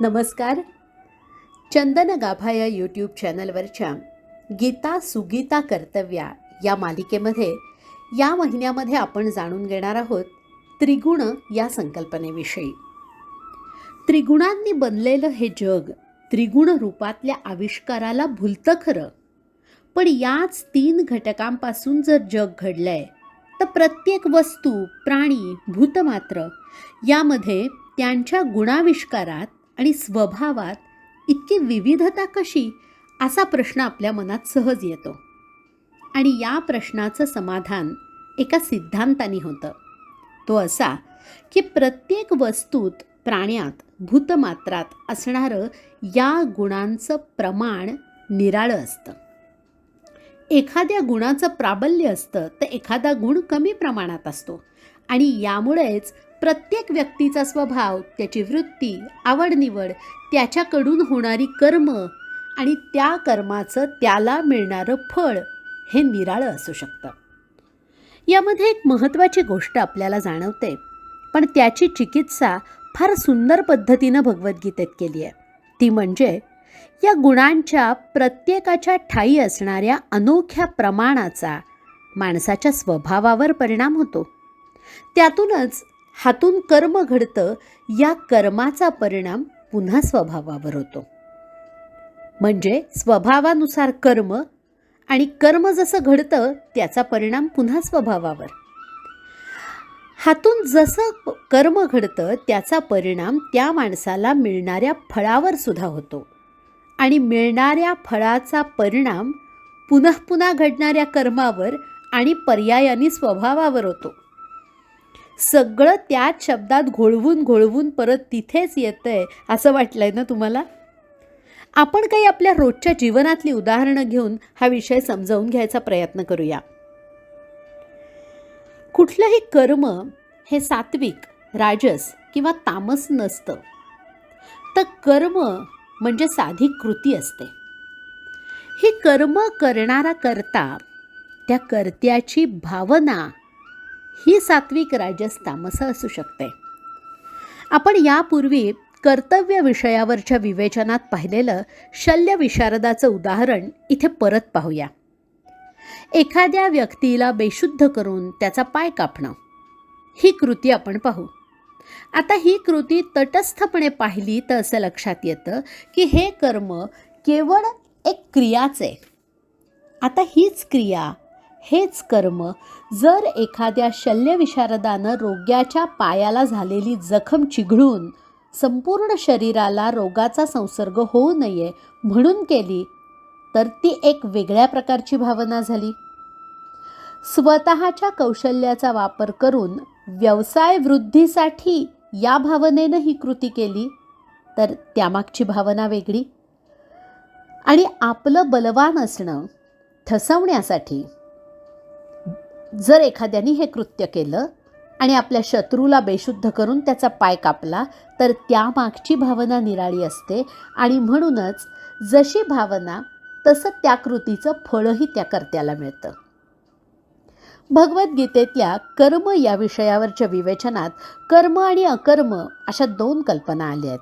नमस्कार. चंदन गाभा या यूट्यूब चॅनलवरच्या गीता सुगीता कर्तव्या या मालिकेमध्ये या महिन्यामध्ये आपण जाणून घेणार आहोत त्रिगुण या संकल्पनेविषयी. त्रिगुणांनी बनलेलं हे जग त्रिगुण रूपातल्या आविष्काराला भुलतं खरं. पण याच तीन घटकांपासून जर जग घडलंय तर प्रत्येक वस्तू प्राणी भूतमात्र यामध्ये त्यांच्या गुणाविष्कारात आणि स्वभावात इतकी विविधता कशी असा प्रश्न आपल्या मनात सहज येतो. आणि या प्रश्नाचं समाधान एका सिद्धांतानी होतं. तो असा की प्रत्येक वस्तूत प्राण्यात भूतमात्रात असणारं या गुणांचं प्रमाण निराळं असतं. एखाद्या गुणाचं प्राबल्य असतं तर एखादा गुण कमी प्रमाणात असतो. आणि यामुळेच प्रत्येक व्यक्तीचा स्वभाव त्याची वृत्ती आवडनिवड त्याच्याकडून होणारी कर्म आणि त्या कर्माचं त्याला मिळणारं फळ हे निराळं असू शकतं. यामध्ये एक महत्त्वाची गोष्ट आपल्याला जाणवते पण त्याची चिकित्सा फार सुंदर पद्धतीनं भगवद्गीतेत केली आहे. ती म्हणजे या गुणांच्या प्रत्येकाच्या ठायी असणाऱ्या अनोख्या प्रमाणाचा माणसाच्या स्वभावावर परिणाम होतो. त्यातूनच हातून कर्म घडतं या कर्माचा परिणाम पुन्हा स्वभावावर होतो. म्हणजे स्वभावानुसार कर्म आणि कर्म जसं घडतं त्याचा परिणाम पुन्हा स्वभावावर. हातून जसं कर्म घडतं त्याचा परिणाम त्या माणसाला मिळणाऱ्या फळावर सुद्धा होतो. आणि मिळणाऱ्या फळाचा परिणाम पुन्हा पुन्हा घडणाऱ्या कर्मावर आणि पर्यायाने स्वभावावर होतो. सगळं त्याच शब्दात घोळवून घोळवून परत तिथेच येतं आहे असं वाटलं आहे ना तुम्हाला? आपण काही आपल्या रोजच्या जीवनातली उदाहरणं घेऊन हा विषय समजावून घ्यायचा प्रयत्न करूया. कुठलंही कर्म हे सात्विक राजस किंवा तामस नसतं. तर कर्म म्हणजे साधी कृती असते. ही कर्म करणारा करता त्या कर्त्याची भावना ही सात्विक राजस तामस असू शकते. आपण यापूर्वी कर्तव्य विषयावरच्या विवेचनात पाहिलेलं शल्य विशारदाचं उदाहरण इथे परत पाहूया. एखाद्या व्यक्तीला बेशुद्ध करून त्याचा पाय कापणं. ही कृती आपण पाहू. आता ही कृती तटस्थपणे पाहिली तर असं लक्षात येतं की हे कर्म केवळ एक क्रियाच आहे. आता हीच क्रिया हेच कर्म जर एखाद्या शल्यविशारदानं रोग्याच्या पायाला झालेली जखम चिघळून संपूर्ण शरीराला रोगाचा संसर्ग होऊ नये म्हणून केली तर ती एक वेगळ्या प्रकारची भावना झाली. स्वतःच्या कौशल्याचा वापर करून व्यवसाय वृद्धीसाठी या भावनेनं ही कृती केली तर त्यामागची भावना वेगळी. आणि आपलं बलवान असणं ठसवण्यासाठी जर एखाद्याने हे कृत्य केलं आणि आपल्या शत्रूला बेशुद्ध करून त्याचा पाय कापला तर त्यामागची भावना निराळी असते आणि म्हणूनच जशी भावना तसं त्या कृतीचं फळही त्या कर्त्याला मिळतं. भगवद्गीतेतल्या कर्म या विषयावरच्या विवेचनात कर्म आणि अकर्म अशा दोन कल्पना आल्या आहेत.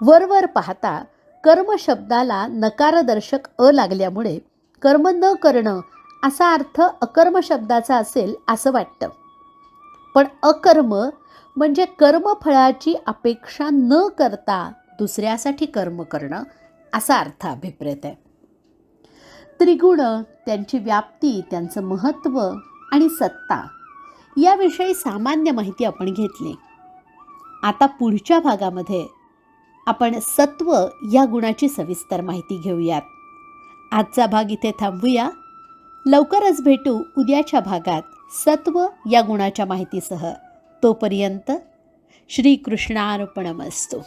वरवर पाहता कर्म शब्दाला नकारदर्शक अ लागल्यामुळे कर्म न करणं असा अर्थ अकर्म शब्दाचा असेल असं वाटतं. पण अकर्म म्हणजे कर्मफळाची अपेक्षा न करता दुसऱ्यासाठी कर्म करणं असा अर्थ अभिप्रेत आहे. त्रिगुण त्यांची व्याप्ती त्यांचं महत्त्व आणि सत्ता याविषयी सामान्य माहिती आपण घेतली. आता पुढच्या भागामध्ये आपण सत्व या गुणाची सविस्तर माहिती घेऊयात. आजचा भाग इथे थांबूया. लवकरच भेटू उद्याच्या भागात सत्व या गुणाच्या माहितीसह. तोपर्यंत श्रीकृष्णार्पणमस्तू.